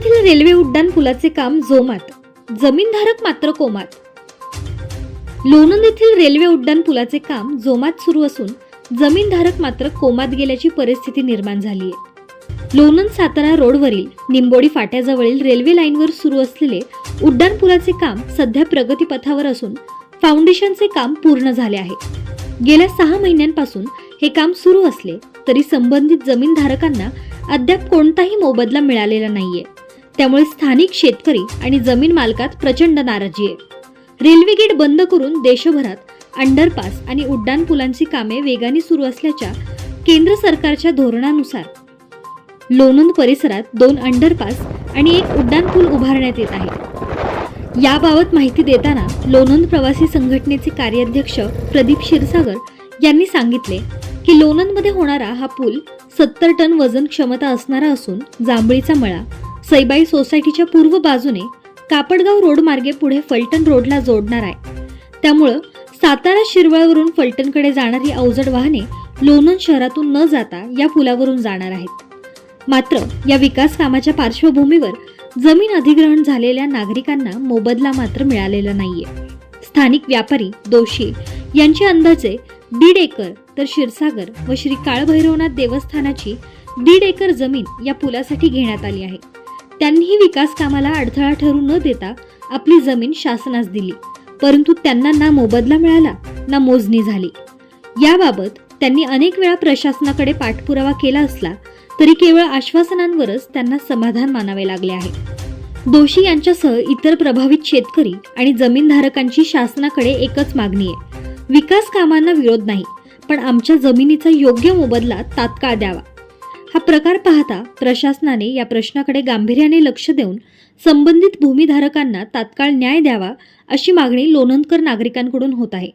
येथील रेल्वे उड्डाण पुलाचे काम जोमात. जमीनधारक मात्र कोमात. लोणंद येथील रेल्वे उड्डाण पुलाचे काम जोमात सुरू असून जमीनधारक मात्र कोमात गेल्याची परिस्थिती निर्माण झाली आहे लोणंद सातारा रोडवरील निंबोडी फाट्याजवळील रेल्वे लाईनवर सुरू असलेले उड्डाण पुलाचे काम सध्या प्रगतीपथावर असून फाउंडेशनचे काम पूर्ण झाले आहे. गेल्या सहा महिन्यांपासून हे काम सुरू असले तरी संबंधित जमीनधारकांना अद्याप कोणताही मोबदला मिळालेला नाहीये. त्यामुळे स्थानिक शेतकरी आणि जमीन मालकात प्रचंड नाराजी आहे. रेल्वे गेट बंद करून देशभरात अंडरपास आणि उड्डाण पुलांची कामे वेगाने सुरू असल्याच्या केंद्र सरकारच्या धोरणानुसार लोणंद परिसरात दोन अंडरपास आणि एक उड्डाण पूल उभारण्यात येत आहे. याबाबत माहिती देताना लोणंद प्रवासी संघटनेचे कार्याध्यक्ष प्रदीप क्षीरसागर यांनी सांगितले की लोणंदमध्ये होणारा हा पूल सत्तर टन वजन क्षमता असणारा असून जांभळीचा मळा सैबाई सोसायटीच्या पूर्व बाजूने कापडगाव रोड मार्गे पुढे फलटण रोडला जोडणार आहे. त्यामुळं सातारा शिरवळवरून फलटणकडे जाणारी अवजड वाहने लोणंद शहरातून न जाता या पुलावरून जाणार आहेत. मात्र या विकास कामाच्या पार्श्वभूमीवर जमीन अधिग्रहण झालेल्या नागरिकांना मोबदला मात्र मिळालेला नाहीये. स्थानिक व्यापारी दोषी यांचे अंदाजे दीड एकर तर क्षीरसागर व श्री काळभैरवनाथ देवस्थानाची दीड एकर जमीन या पुलासाठी घेण्यात आली आहे. त्यांनीही विकास कामाला अडथळा ठरू न देता आपली जमीन शासनास दिली. परंतु त्यांना ना मोबदला मिळाला ना मोजणी झाली. याबाबत त्यांनी अनेक वेळा प्रशासनाकडे पाठपुरावा केला असला तरी केवळ आश्वासनांवरच त्यांना समाधान मानावे लागले आहे. दोषी यांच्यासह इतर प्रभावित शेतकरी आणि जमीनधारकांची शासनाकडे एकच मागणी आहे. विकास कामांना विरोध नाही पण आमच्या जमिनीचा योग्य मोबदला तात्काळ द्यावा. हा प्रकार पाहता प्रशासनाने या प्रश्नाकडे गांभीर्याने लक्ष देऊन संबंधित भूमिधारकांना तात्काळ न्याय द्यावा अशी मागणी लोणंदकर नागरिकांकडून होत आहे.